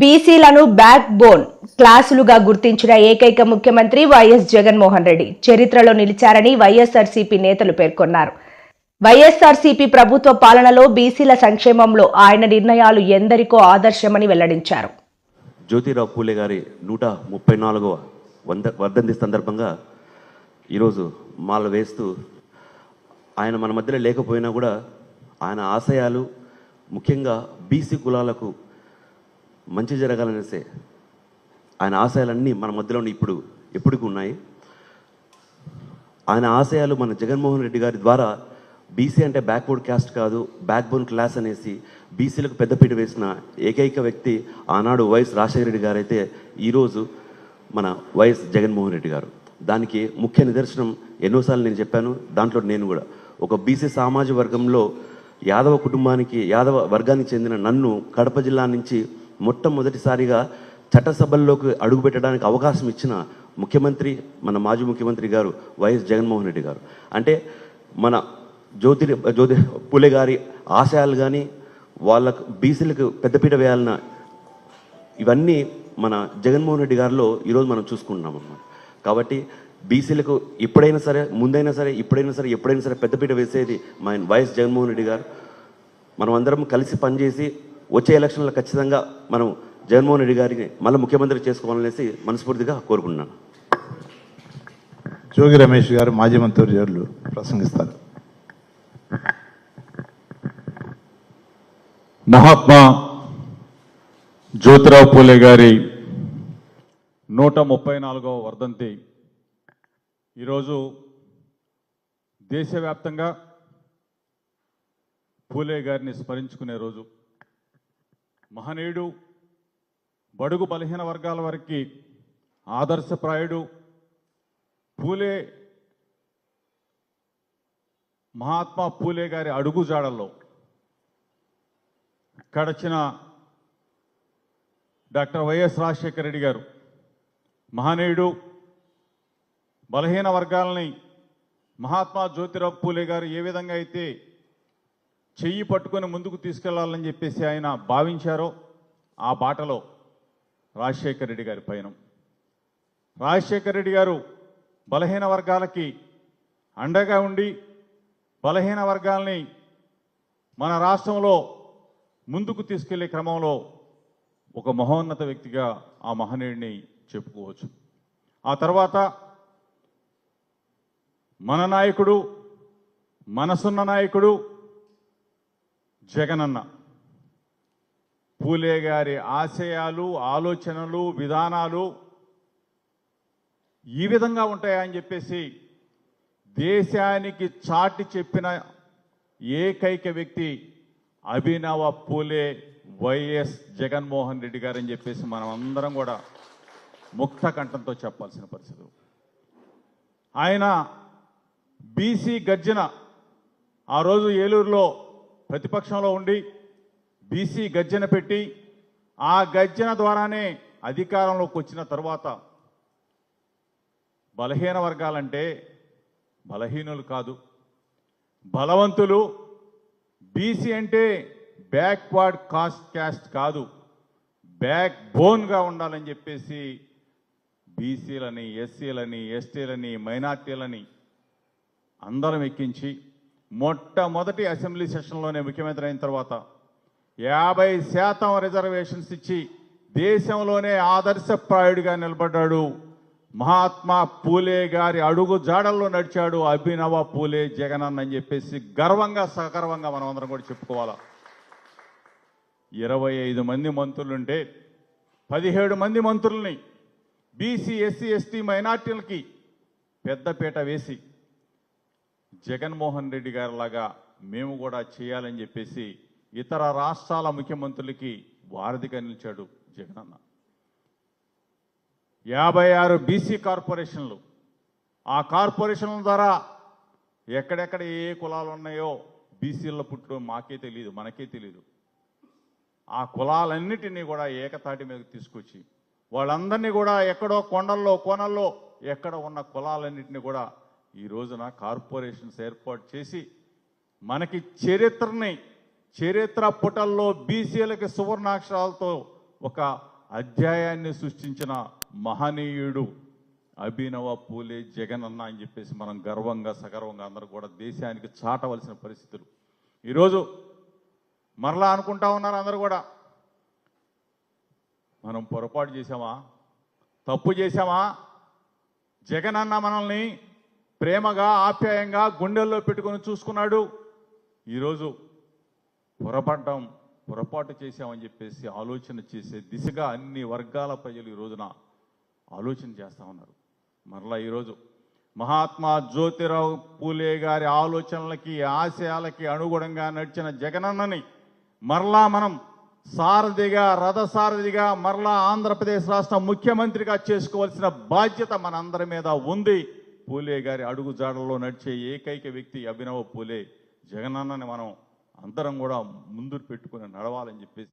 బీసీలను back bone క్లాసులుగా గుర్తించిన ఏకైక ముఖ్యమంత్రి వైఎస్ జగన్మోహన్ రెడ్డి చరిత్రలో నిలిచారని వైఎస్ఆర్సీపీ నేతలు పేర్కొన్నారు. వైఎస్ఆర్సీపీ ప్రభుత్వ పాలనలో బీసీల సంక్షేమంలో ఆయన నిర్ణయాలు ఎందరికో ఆదర్శమని వెల్లడించారు. జ్యోతిరావు పూలే గారి నూట ముప్పై నాలుగవ వంద వర్ధంతి సందర్భంగా ఈరోజు మాల వేస్తూ ఆయన మన మధ్యలో లేకపోయినా కూడా ఆయన ఆశయాలు ముఖ్యంగా బీసీ కులాలకు మంచి జరగాలనేసే ఆయన ఆశయాలన్నీ మన మధ్యలో ఇప్పుడు ఎప్పటికీ ఉన్నాయి. ఆయన ఆశయాలు మన జగన్మోహన్ రెడ్డి గారి ద్వారా బీసీ అంటే బ్యాక్వర్డ్ క్యాస్ట్ కాదు బ్యాక్ బోన్ క్లాస్ అనేసి బీసీలకు పెద్దపీట వేసిన ఏకైక వ్యక్తి ఆనాడు వైఎస్ రాజశేఖర రెడ్డి గారు అయితే ఈరోజు మన వైఎస్ జగన్మోహన్ రెడ్డి గారు. దానికి ముఖ్య నిదర్శనం ఎన్నోసార్లు నేను చెప్పాను దాంట్లో నేను కూడా. ఒక బీసీ సామాజిక వర్గంలో యాదవ కుటుంబానికి యాదవ వర్గానికి చెందిన నన్ను కడప జిల్లా నుంచి మొట్టమొదటిసారిగా చట్టసభల్లోకి అడుగుపెట్టడానికి అవకాశం ఇచ్చిన ముఖ్యమంత్రి మన మాజీ ముఖ్యమంత్రి గారు వైఎస్ జగన్మోహన్ రెడ్డి గారు. అంటే మన జ్యోతి జ్యోతి పులే గారి ఆశయాలు కానీ వాళ్ళకు బీసీలకు పెద్దపీట వేయాలన్న ఇవన్నీ మన జగన్మోహన్ రెడ్డి గారిలో ఈరోజు మనం చూసుకుంటున్నాం అన్నమాట కాబట్టి బీసీలకు ఎప్పుడైనా సరే ముందైనా సరే ఇప్పుడైనా సరే ఎప్పుడైనా సరే పెద్దపీట వేసేది మా వైఎస్ జగన్మోహన్ రెడ్డి గారు. మనం అందరం కలిసి పనిచేసి వచ్చే ఎలక్షన్లో ఖచ్చితంగా మనం జగన్మోహన్ రెడ్డి గారిని మళ్ళీ ముఖ్యమంత్రి చేసుకోవాలనేసి మనస్ఫూర్తిగా కోరుకుంటున్నాను. జోగి రమేష్ గారు మాజీ మంత్రివర్యులు ప్రసంగిస్తారు. మహాత్మా జ్యోతిరావు పూలే గారి నూట ముప్పై నాలుగవ వర్ధంతి. ఈరోజు దేశవ్యాప్తంగా పూలే గారిని స్మరించుకునే రోజు. మహనీయుడు బడుగు బలహీన వర్గాల వారికి ఆదర్శప్రాయుడు పూలే మహాత్మా పూలే గారి అడుగుజాడల్లో గడచిన డాక్టర్ వైఎస్ రాజశేఖర రెడ్డి గారు. మహనీయుడు బలహీన వర్గాలని మహాత్మా జ్యోతిరావు పూలే గారు ఏ విధంగా అయితే చెయ్యి పట్టుకొని ముందుకు తీసుకెళ్ళాలని చెప్పేసి ఆయన భావించారో ఆ బాటలో రాజశేఖర రెడ్డి గారి పయనం. రాజశేఖర రెడ్డి గారు బలహీన వర్గాలకి అండగా ఉండి బలహీన వర్గాల్ని మన రాష్ట్రంలో ముందుకు తీసుకెళ్ళే క్రమంలో ఒక మహోన్నత వ్యక్తిగా ఆ మహనీయుడిని చెప్పుకోవచ్చు. ఆ తర్వాత మన నాయకుడు మనసున్న నాయకుడు జగనన్న పూలే గారి ఆశయాలు ఆలోచనలు విధానాలు ఈ విధంగా ఉంటాయా అని చెప్పేసి దేశానికి చాటి చెప్పిన ఏకైక వ్యక్తి అభినవ పూలే వైఎస్ జగన్మోహన్ రెడ్డి గారు అని చెప్పేసి మనం అందరం కూడా ముక్త కంఠంతో చెప్పాల్సిన పరిస్థితి. ఆయన బీసీ గర్జన ఆ రోజు ఏలూరులో ప్రతిపక్షంలో ఉండి బీసీ గర్జన పెట్టి ఆ గర్జన ద్వారానే అధికారంలోకి వచ్చిన తర్వాత బలహీన వర్గాలంటే బలహీనులు కాదు. బలవంతులు బీసీ అంటే బ్యాక్వర్డ్ కాస్ట్ క్యాస్ట్ కాదు. బ్యాక్ బోన్గా ఉండాలని చెప్పేసి బీసీలని ఎస్సీలని ఎస్టీలని మైనార్టీలని అందరం ఎక్కించి మొట్టమొదటి అసెంబ్లీ సెషన్లోనే ముఖ్యమంత్రి అయిన తర్వాత యాభై శాతం రిజర్వేషన్స్ ఇచ్చి దేశంలోనే ఆదర్శప్రాయుడిగా నిలబడ్డాడు. మహాత్మా పూలే గారి అడుగు జాడల్లో నడిచాడు అభినవ పూలే జగనన్న అని చెప్పేసి గర్వంగా సగర్వంగా మనం అందరం కూడా చెప్పుకోవాలా. ఇరవై ఐదు మంది మంత్రులుంటే పదిహేడు మంది మంత్రుల్ని బీసీ ఎస్సీ ఎస్టీ మైనార్టీలకి పెద్దపీట వేసి జగన్మోహన్ రెడ్డి గారిలాగా మేము కూడా చేయాలని చెప్పేసి ఇతర రాష్ట్రాల ముఖ్యమంత్రులకి వారధిగా నిలిచాడు జగనన్న యాభై ఆరు బీసీ కార్పొరేషన్లు. ఆ కార్పొరేషన్ల ద్వారా ఎక్కడెక్కడ ఏ ఏ కులాలు ఉన్నాయో బీసీల పుట్టు మాకే తెలియదు మనకే తెలియదు ఆ కులాలన్నిటినీ కూడా ఏకతాటి మీద తీసుకొచ్చి వాళ్ళందరినీ కూడా ఎక్కడో కొండల్లో కోనల్లో ఎక్కడ ఉన్న కులాలన్నింటినీ కూడా ఈ రోజున కార్పొరేషన్స్ ఏర్పాటు చేసి మనకి చరిత్రని చరిత్ర పుటల్లో బీసీలకి సువర్ణాక్షరాలతో ఒక అధ్యాయాన్ని సృష్టించిన మహనీయుడు అభినవ పూలే జగన్ అన్న అని చెప్పేసి మనం గర్వంగా సగర్వంగా అందరూ కూడా దేశానికి చాటవలసిన పరిస్థితులు. ఈరోజు మరలా అనుకుంటా ఉన్నారు అందరూ కూడా. మనం పొరపాటు చేశామా? తప్పు చేశామా? జగన్ అన్న మనల్ని ప్రేమగా ఆప్యాయంగా గుండెల్లో పెట్టుకొని చూసుకున్నాడు. ఈరోజు పొరపడ్డం పొరపాటు చేశామని చెప్పేసి ఆలోచన చేసే దిశగా అన్ని వర్గాల ప్రజలు ఈ రోజున ఆలోచన చేస్తూ ఉన్నారు. మరలా ఈరోజు మహాత్మా జ్యోతిరావు పూలే గారి ఆలోచనలకి ఆశయాలకి అనుగుణంగా నడిచిన జగనన్నని మరలా మనం సారథిగా రథసారథిగా మరలా ఆంధ్రప్రదేశ్ రాష్ట్ర ముఖ్యమంత్రిగా చేసుకోవాల్సిన బాధ్యత మనందరి మీద ఉంది. పూలే గారి అడుగు జాడల్లో నడిచే ఏకైక వ్యక్తి అభినవ పూలే. జగనన్నని మనం అందరం కూడా ముందు పెట్టుకుని నడవాలని చెప్పేసి